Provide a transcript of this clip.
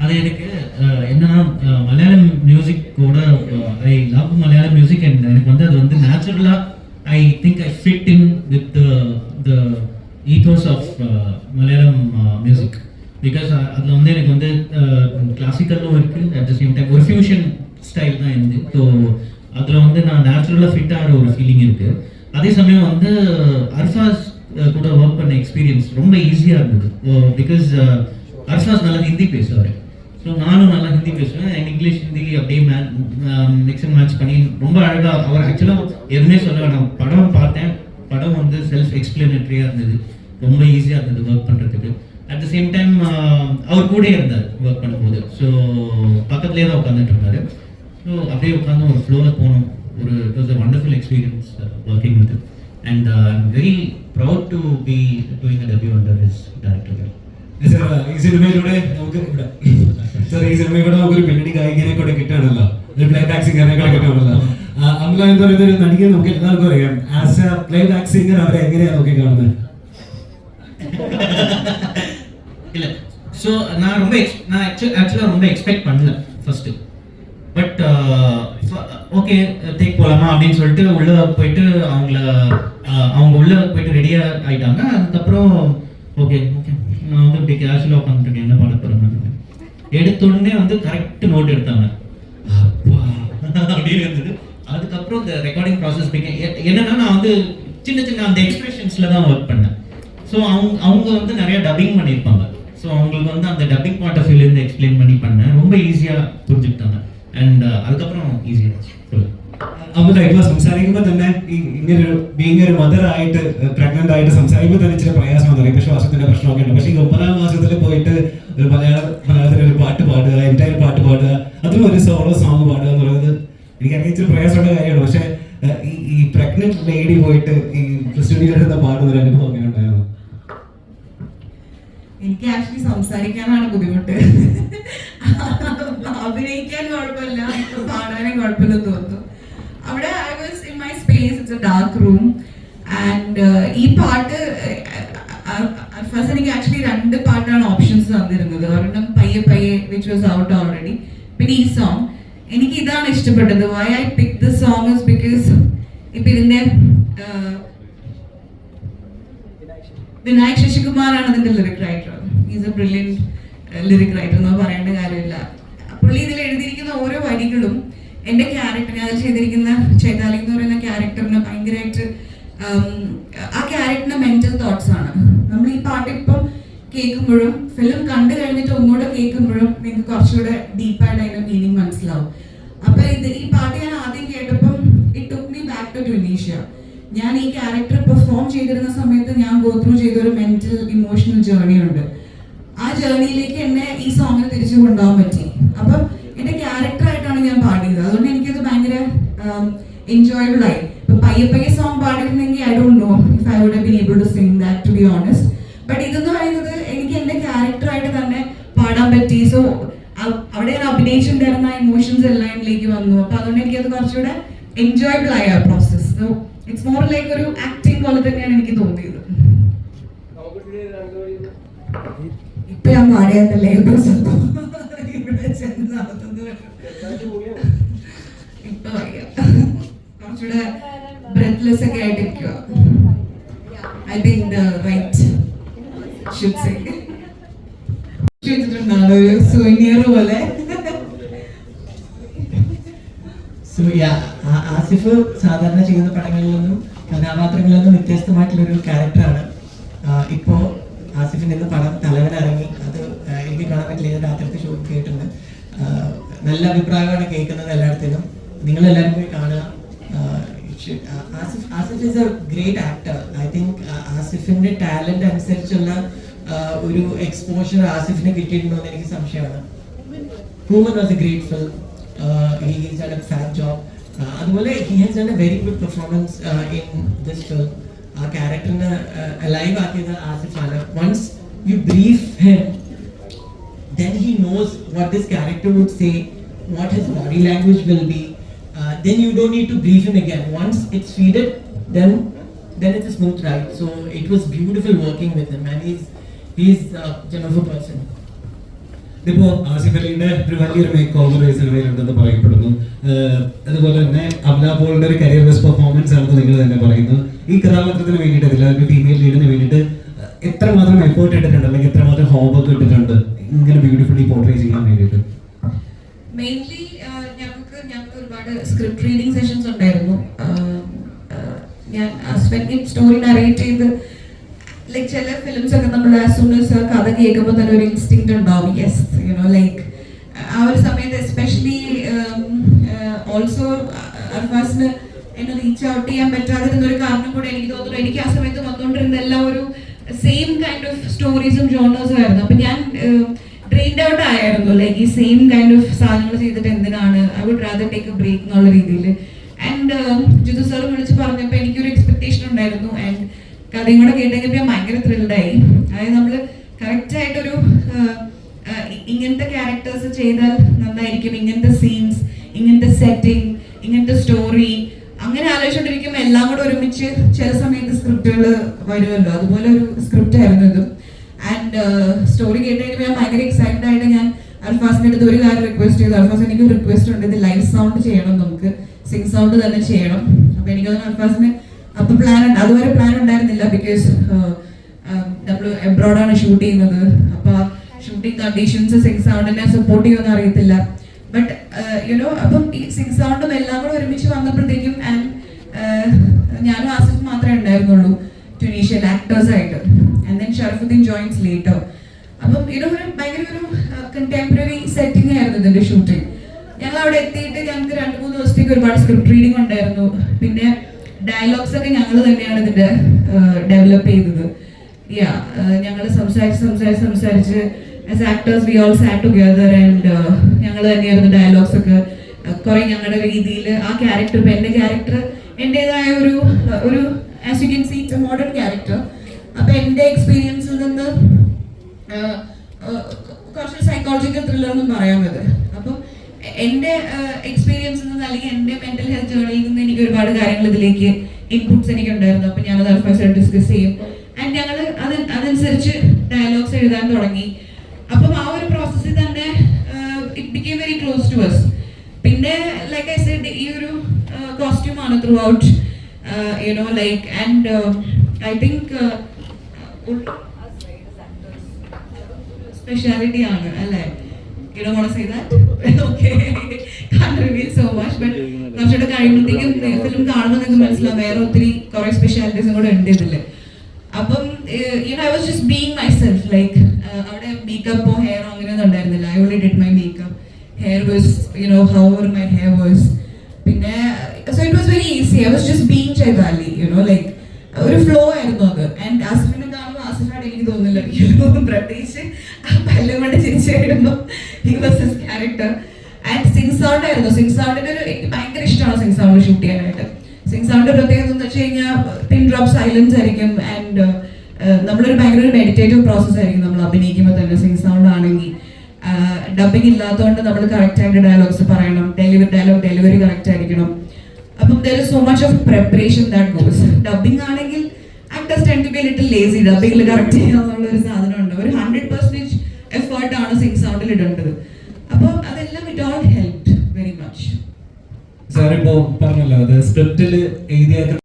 அது எனக்கு அஹ், என்னன்னா மலையாளம் மியூசிக் கூட I love Malayalam music and எனக்கு வந்து அது வந்து நேச்சுரலாக I think I fit in with the ethos of Malayalam music because அதில் வந்து எனக்கு வந்து கிளாசிக்கலும் இருக்குது அட் த சேம் டைம் ஒரு ஃபியூஷன் ஸ்டைல் தான் இருந்து. ஸோ அதில் வந்து நான் நேச்சுரலாக ஃபிட் ஆகிற ஒரு ஃபீலிங் இருக்குது அதே சமயம் வந்து அர்ஃபாஸ் கூட ஒர்க் பண்ண எக்ஸ்பீரியன்ஸ் ரொம்ப ஈஸியாக இருந்தது. Oh, பிகாஸ் அர்ஃபாஸ் நல்லா ஹிந்தி பேசுவார். ஸோ நானும் நல்லா ஹிந்தி பேசுவேன். என் இங்கிலீஷ் ஹிந்தி அப்படியே மிக்ஸ் அண்ட் மேட்ச் பண்ணி ரொம்ப அழகாக அவர் ஆக்சுவலாக எதுவுமே சொல்ல நான் படம் பார்த்தேன். படம் வந்து செல்ஃப் எக்ஸ்பிளனேட்டரியாக இருந்தது. ரொம்ப ஈஸியாக இருந்தது ஒர்க் பண்ணுறதுக்கு அட் த சேம் டைம் அவர் கூட இருந்தார் ஒர்க் பண்ணும்போது. ஸோ பக்கத்துலேயே தான் உட்காந்துட்டு இருந்தார். ஸோ அப்படியே உட்காந்து ஒரு ஃப்ளோவில் போனோம். ஒரு it was a wonderful experience working with and I am very proud to be doing a debut under his director sir, ഈ സിനിമയിലൂടെ നമുക്ക് ഇവിടെ സർ ഈ സിനിമയിലൂടെ നമുക്ക് ഒരു പിന്നണി ഗായികനെ കൂടെ കിട്ടുകയാണല്ലോ ഒരു പ്ലേ ബാക്ക് സിംഗറിനെ കൂടെ കിട്ടുകയാണല്ലോ ആ, അമല എന്ന് പറയുന്ന ഒരു നടിയെ നമുക്ക് എല്ലാവർക്കും അറിയാം as a playback singer അവരെ എങ്ങനെയാണ് നോക്കി കാണുന്നത് இல்லை ஸோ நான் ரொம்ப எக்ஸ் நான் ஆக்சுவல் ஆக்சுவலாக ரொம்ப எக்ஸ்பெக்ட் பண்ணல ஃபர்ஸ்ட் பட் ஓகே டேக் போகலாமா அப்படின்னு சொல்லிட்டு உள்ளே போயிட்டு அவங்கள uh, அவங்க உள்ளே போயிட்டு ரெடியாக ஆயிட்டாங்க. அதுக்கப்புறம் ஓகே ஓகே நான் வந்து இப்படி கேஷுவலாக உட்காந்துருக்கேன் என்ன பாட போகிறேன் எடுத்த உடனே வந்து கரெக்ட் நோட் எடுத்தாங்க. அப்பா அப்படின்னு இருந்தது. அதுக்கப்புறம் இந்த ரெக்கார்டிங் ப்ராசஸ் என்னன்னா நான் வந்து சின்ன சின்ன அந்த எக்ஸ்பிரஷன்ஸில் தான் ஒர்க் பண்ணேன். ஸோ அவங்க அவங்க வந்து நிறைய டப்பிங் பண்ணியிருப்பாங்க. ஸோ அவங்களுக்கு வந்து அந்த டப்பிங் பாயிண்ட் ஆஃப் வியூலேருந்து எக்ஸ்பிளைன் பண்ணி பண்ணேன். ரொம்ப ஈஸியாக புரிஞ்சுக்கிட்டாங்க. அண்ட் அதுக்கப்புறம் ஈஸியாக சொல்லு അമല ഇപ്പൊ സംസാരിക്കുമ്പോൾ തന്നെ ഈ ഇങ്ങനെ ഒരു ബീങ് ഒരു മദർ ആയിട്ട് പ്രഗ്നന്റ് ആയിട്ട് സംസാരിക്കുമ്പോൾ തന്നെ ഇച്ചിരി പ്രയാസം വന്നു ഇപ്പൊ ശ്വാസത്തിന്റെ പ്രശ്നമൊക്കെ ഉണ്ട് പക്ഷേ ഈ ഒമ്പതാം മാസത്തിൽ പോയിട്ട് ഒരു മലയാള മലയാളത്തിൽ ഒരു പാട്ട് പാടുക എൻറ്റയർ പാട്ട് പാടുക അതും ഒരു സോളോ സോങ് പാടുക എന്ന് പറയുന്നത് എനിക്കറിയാം ഇച്ചിരി പ്രയാസമുള്ള കാര്യമാണ് പക്ഷേ ഏഹ്, ഈ ഈ പ്രഗ്നന്റ് ലേഡി പോയിട്ട് ഈ സ്റ്റുഡിയോയിൽ പാടുന്ന ഒരു അനുഭവം എങ്ങനെ ഉണ്ടായിരുന്നു എനിക്ക് ആക്ച്വലി സംസാരിക്കാനാണ് ബുദ്ധിമുട്ട് അഭിനയിക്കാൻ കുഴപ്പമില്ല. പാടാനും കുഴപ്പമില്ല തോന്നുന്നു. അവിടെ I was in my space it's a dark room and uh, ഈ പാട്ട് ഫസ്റ്റ് എനിക്ക് ആക്ച്വലി രണ്ട് പാട്ടാണ് ഓപ്ഷൻസ് തന്നിരുന്നത്. ഒരെണ്ണം പയ്യെ പയ്യെ വിച്ച് വാസ് ഔട്ട് ഓൾറെഡി പിന്നെ ഈ സോങ് എനിക്ക് ഇതാണ് ഇഷ്ടപ്പെട്ടത്. Why I pick the song is because ഇപ്പൊ ഇതിന്റെ uh, വിനായക് ശശികുമാറാണ് അതിന്റെ lyric writer is a brilliant lyric writer എന്ന് പറയേണ്ട കാര്യമില്ല. പുള്ളി ഇതിൽ എഴുതിയിരിക്കുന്ന ഓരോ വരികളും എന്റെ ക്യാരക്ടർ ഞാൻ അതിൽ ചെയ്തിരിക്കുന്ന ചൈതാലി എന്ന് പറയുന്ന ക്യാരക്ടറിന് ഭയങ്കരമായിട്ട് ആ ക്യാരക്ടറിന്റെ മെന്റൽ തോട്ട്സ് ആണ്. നമ്മൾ ഈ പാട്ട് ഇപ്പം കേൾക്കുമ്പോഴും ഫിലിം കണ്ടു കഴിഞ്ഞിട്ട് ഒന്നുകൂടെ കേൾക്കുമ്പോഴും നിങ്ങൾക്ക് കുറച്ചുകൂടെ ഡീപ്പായിട്ട് അതിന്റെ മീനിങ് മനസ്സിലാവും. അപ്പൊ ഇത് ഈ പാട്ട് ഞാൻ ആദ്യം കേട്ടപ്പം it took me back to Tunisia ഞാൻ ഈ ക്യാരക്ടർ പെർഫോം ചെയ്തിരുന്ന സമയത്ത് ഞാൻ ഗോത്രൂ ചെയ്ത ഒരു മെന്റൽ ഇമോഷണൽ ജേർണി ഉണ്ട്. ജേർണിയിലേക്ക് എന്നെ ഈ സോങ്ങിൽ തിരിച്ചു കൊണ്ടുപോകാൻ പറ്റി. അപ്പം എന്റെ ക്യാരക്ടർ ആയിട്ടാണ് ഞാൻ പാടിയത്. അതുകൊണ്ട് എനിക്കത് ഭയങ്കര എൻജോയബിൾ ആയി. ഇപ്പൊ പയ്യെ പയ്യെ song പാടിയിരുന്നെങ്കിൽ I don't know if I would be able to sing that to be honest but ഇതെന്ന് പറയുന്നത് എനിക്ക് എന്റെ ക്യാരക്ടർ ആയിട്ട് തന്നെ പാടാൻ പറ്റി. സോ അവിടെ ഞാൻ അഭിനയിച്ചിട്ടുണ്ടായിരുന്ന ഇമോഷൻസ് എല്ലാം എന്നിലേക്ക് വന്നു. അപ്പൊ അതുകൊണ്ട് എനിക്കത് കുറച്ചുകൂടെ എൻജോയബിൾ ആയ process so it's more like ഒരു ആക്ടിങ് പോലെ തന്നെയാണ് എനിക്ക് തോന്നിയത്. ഇപ്പൊ ഞാൻ പാടിയതല്ലേ ഇവിടെ ചെന്ന് നടത്തുന്നത്. ഇപ്പൊ കുറച്ചുകൂടെ ബ്രെത്ത്ലെസ് ഒക്കെ ആയിട്ടിരിക്കുക ഐ തിങ്ക് റൈറ്റ് ഷുഡ് പോലെ. ആസിഫ് സാധാരണ ചെയ്യുന്ന പടങ്ങളിൽ നിന്നും കഥാപാത്രങ്ങളിൽ നിന്നും വ്യത്യസ്തമായിട്ടുള്ളൊരു ക്യാരക്ടറാണ് ഇപ്പോൾ ആസിഫിന്റെ ഇന്ന് പടം തലവൻ ഇറങ്ങി അത് എനിക്ക് കാണാൻ പറ്റില്ല. രാത്രിക്ക് ഷോ കേട്ടിട്ടുണ്ട്. നല്ല അഭിപ്രായമാണ് കേൾക്കുന്നത് എല്ലായിടത്തിനും നിങ്ങളെല്ലാവരും പോയി കാണുക. Asif Asif is a great actor I think ആസിഫിന്റെ talent അനുസരിച്ചുള്ള ഒരു എക്സ്പോഷർ ആസിഫിന് കിട്ടിയിട്ടുണ്ടോ എന്ന് എനിക്ക് സംശയമാണ്. Human was a great fill he he's he's a fat job. അതുപോലെ he has done a very good performance in this film. ആ ക്യാരക്ടറിനെ അലൈവ് ആക്കിയത് ആസിഫാണ് once you brief him then he knows what this character would say, what his body language will be. Uh, then you don't need to brief him again. Once it's feeded, then then it's a smooth ride. So it was beautiful working with him, and he's he's uh, Jennifer person. ഇതിപ്പോ ആസിഫ് അലിയുടെ ഒരു വലിയൊരു make over ഈ സിനിമയിലുണ്ടെന്ന് പറയപ്പെടുന്നു അതുപോലെ തന്നെ അമല പോളിന്റെ ഒരു കരിയർ ബെസ്റ്റ് പെർഫോമൻസ് ആണെന്ന് നിങ്ങൾ തന്നെ പറയുന്നു ഈ കഥാപാത്രത്തിന് വേണ്ടിയിട്ട് അല്ലെങ്കിൽ ഫീമെയിൽ ലീഡിന് വേണ്ടിയിട്ട് എത്രമാത്രം എഫേർട്ട് ഇട്ടിട്ടുണ്ട് അല്ലെങ്കിൽ എത്രമാത്രം ഹോംവർക്ക് ഇട്ടിട്ടുണ്ട് ഇങ്ങനെ ബ്യൂട്ടിഫുള്ളി പോർട്രേ ചെയ്യാൻ വേണ്ടിയിട്ട്. മെയിൻലി ഞങ്ങൾക്ക് ഞങ്ങൾക്ക് ഒരുപാട് സ്ക്രിപ്റ്റ് റീഡിംഗ് സെഷൻസ് ഉണ്ടായിരുന്നു. ഞാൻ ഹസ്ബൻഡ് സ്റ്റോറി നറേറ്റ് ചെയ്ത് ലൈക് ചില ഫിലിംസ് ഒക്കെ നമ്മൾ ആസ് കഥ കേൾക്കുമ്പോൾ തന്നെ ഒരു ഇൻസ്റ്റിങ് ഉണ്ടാവും. യെസ് യുനോ ലൈക്ക് ആ ഒരു സമയത്ത് എസ്പെഷ്യലി ഓൾസോ അർഫാസിന് എന്നെ റീച്ച് ഔട്ട് ചെയ്യാൻ പറ്റാതിരുന്ന ഒരു കാരണം കൂടെ എനിക്ക് തോന്നുന്നു. എനിക്ക് ആ സമയത്ത് വന്നുകൊണ്ടിരുന്ന എല്ലാ ഒരു സെയിം കൈൻഡ് ഓഫ് സ്റ്റോറീസും ജോണേഴ്സും ആയിരുന്നു. അപ്പൊ ഞാൻ ഡ്രെയിൻഡ് ഔട്ട് ആയിരുന്നു ലൈക്ക് ഈ സെയിം കൈൻഡ് ഓഫ് സാധനങ്ങൾ ചെയ്തിട്ട് എന്തിനാണ്? I would rather take a break എന്നുള്ള രീതിയിൽ ആൻഡ് ജിതു സാർ വിളിച്ച് പറഞ്ഞപ്പോൾ എനിക്കൊരു എക്സ്പെക്ടേഷൻ ഉണ്ടായിരുന്നു. ആൻഡ് കഥയും കൂടെ കേട്ടെങ്കിൽ ഞാൻ ഭയങ്കര ത്രില്ഡായി അതായത് നമ്മൾ കറക്റ്റ് ആയിട്ടൊരു ആഹ്, ആഹ്, ഇങ്ങനത്തെ ക്യാരക്ടേഴ്സ് ചെയ്താൽ നന്നായിരിക്കും. ഇങ്ങനത്തെ സീൻസ് ഇങ്ങനത്തെ സെറ്റിംഗ് ഇങ്ങനത്തെ സ്റ്റോറി അങ്ങനെ ആലോചിച്ചുകൊണ്ടിരിക്കുമ്പോൾ എല്ലാം കൂടെ ഒരുമിച്ച് ചില സമയത്ത് സ്ക്രിപ്റ്റുകൾ വരുമല്ലോ. അതുപോലെ ഒരു സ്ക്രിപ്റ്റ് ആയിരുന്നു ഇതും. ആൻഡ് സ്റ്റോറി കേട്ട് കഴിയുമ്പോൾ ഞാൻ ഭയങ്കര എക്സൈറ്റഡ് ആയിട്ട് ഞാൻ അൽഫാസിന്റെ അടുത്ത് ഒരു കാര്യം റിക്വസ്റ്റ് ചെയ്തു. അൽഫാസ് എനിക്ക് റിക്വസ്റ്റ് ഉണ്ട്. ഇത് ലൈവ് സൗണ്ട് ചെയ്യണം നമുക്ക്. സിംഗ് സൗണ്ട് തന്നെ ചെയ്യണം. അപ്പൊ എനിക്ക് തോന്നുന്നു അൽഫാസിന് അപ്പൊ പ്ലാൻ അതുവരെ പ്ലാൻ ഉണ്ടായിരുന്നില്ല ബിക്കോസ് നമ്മൾ എബ്രോഡാണ് ഷൂട്ട് ചെയ്യുന്നത്. അപ്പൊ ഷൂട്ടിംഗ് കണ്ടീഷൻസ് സിംഗ് സൗണ്ടിനെ സപ്പോർട്ട് ചെയ്യുമെന്ന് അറിയത്തില്ല. ബട്ട് യുനോ അപ്പം ഈ സിംഗ് സൗണ്ടും എല്ലാം കൂടെ ഒരുമിച്ച് വന്നപ്പോഴത്തേക്കും ഞാനും ആസിഫ് മാത്രമേ ഉണ്ടായിരുന്നുള്ളൂ ട്യൂണീഷ്യൻ ആക്ടേഴ്സ് ആയിട്ട്. And then Sharafudheen joins later അപ്പം ഇതൊരു ഭയങ്കര ഒരു കണ്ടംപററി സെറ്റിംഗ് ആയിരുന്നു ഇതിന്റെ ഷൂട്ടിംഗ് ഞങ്ങൾ അവിടെ എത്തിയിട്ട് ഞങ്ങൾക്ക് രണ്ട് മൂന്ന് ദിവസത്തേക്ക് ഒരുപാട് സ്ക്രിപ്റ്റ് റീഡിംഗ് ഉണ്ടായിരുന്നു. പിന്നെ ഡയലോഗ്സ് ഒക്കെ ഞങ്ങൾ തന്നെയാണ് ഇതിന്റെ ഡെവലപ്പ് ചെയ്തത്. യാ ഞങ്ങൾ സംസാരിച്ച് സംസാരിച്ച് സംസാരിച്ച് as actors we all sat together and ഞങ്ങൾ തന്നെയായിരുന്നു ഡയലോഗ്സ് ഒക്കെ കുറെ ഞങ്ങളുടെ രീതിയിൽ ആ ക്യാരക്ടർ ഇപ്പൊ എന്റെ ക്യാരക്ടർ എന്റേതായ ഒരു ഒരു as you can see it's a modern character അപ്പൊ എന്റെ എക്സ്പീരിയൻസിൽ നിന്ന് കുറച്ച് സൈക്കോളജിക്കൽ ത്രില്ലർ എന്നും പറയാൻ ഇത് അപ്പം എന്റെ എക്സ്പീരിയൻസിൽ നിന്ന് അല്ലെങ്കിൽ എന്റെ മെന്റൽ ഹെൽത്ത് ജേർണിയിൽ നിന്ന് എനിക്ക് ഒരുപാട് കാര്യങ്ങൾ ഇതിലേക്ക് ഇൻപുട്ട്സ് എനിക്ക് ഉണ്ടായിരുന്നു അപ്പൊ ഞാനത് അൽഫാസായിട്ട് ഡിസ്കസ് ചെയ്യും. ആൻഡ് ഞങ്ങൾ അത് അതനുസരിച്ച് ഡയലോഗ്സ് എഴുതാൻ തുടങ്ങി. അപ്പം ആ ഒരു പ്രോസസ്സിൽ തന്നെ it became very close to us പിന്നെ ലൈക്ക് ഐ സെഡ് ഈ ഒരു കോസ്റ്റ്യൂം ആണ് throughout you know like and I think speciality ആണ് അല്ലേ? You do say that okay can reveal so much but കുറച്ചുകൂടെ കഴിയുമ്പോഴത്തേക്കും ഫിലിം കാണുമ്പോൾ നിങ്ങൾക്ക് മനസ്സിലാവും വേറെ ഒത്തിരി കുറെ സ്പെഷ്യാലിറ്റീസും കൂടെ ഉണ്ട് ഇതിൽ അപ്പം you know I was just being myself like അവിടെ മേക്കപ്പോ ഹെയറോ അങ്ങനെയൊന്നും ഉണ്ടായിരുന്നില്ല. I only did my makeup hair was you know how my hair was പിന്നെ so it was very easy I was just being ചെയ്താലി you know like ഒരു flow ആയിരുന്നു അത്. And ആസിഫിനെ കാണുമ്പോൾ ആസിഫായിട്ട് എനിക്ക് തോന്നില്ല പ്രത്യേകിച്ച് ആ പല്ലും കൊണ്ട് ചിരിച്ചു കഴിയുമ്പോൾ he was his character and sync sound ആയിരുന്നു. സിംഗ് സൗണ്ടിന്റെ ഒരു എനിക്ക് ഭയങ്കര ഇഷ്ടമാണ് സിംഗ് സൗണ്ട് ഷൂട്ട് ചെയ്യാനായിട്ട്. സിംഗ് സൗണ്ട് പ്രത്യേകത എന്ന് വെച്ച് കഴിഞ്ഞാൽ പിൻ ഡ്രോപ്പ് സൈലൻസ് ആയിരിക്കും. ആൻഡ് നമ്മളൊരു ഭയങ്കര ഒരു മെഡിറ്റേറ്റീവ് പ്രോസസ് ആയിരിക്കും നമ്മൾ അഭിനയിക്കുമ്പോൾ തന്നെ സിംഗ് സൗണ്ട് ആണെങ്കിൽ. ഡബിങ് ഇല്ലാത്തതുകൊണ്ട് നമ്മൾ കറക്റ്റ് ആയിട്ട് ഡയലോഗ്സ് പറയണം. ഡെലിവറി ഡയലോഗ് ഡെലിവറി കറക്റ്റ് ആയിരിക്കണം. അപ്പം there is so much of preparation that goes dubbing ആണെങ്കിൽ actors tend to be little lazy ഡബിങ്ങിൽ correct ചെയ്യാന്നുള്ള ഒരു സാധനമുണ്ട്. ഒരു ഹൺഡ്രഡ് പെർസെന്റേജ് എഫേർട്ട് ആണ് സിംഗ് സൗണ്ടിൽ ഇടേണ്ടത്. അപ്പം അതെല്ലാം it all help very much സാറിപ്പോ പറഞ്ഞല്ലോ അത് സ്ക്രിപ്റ്റിൽ എഴുതിയ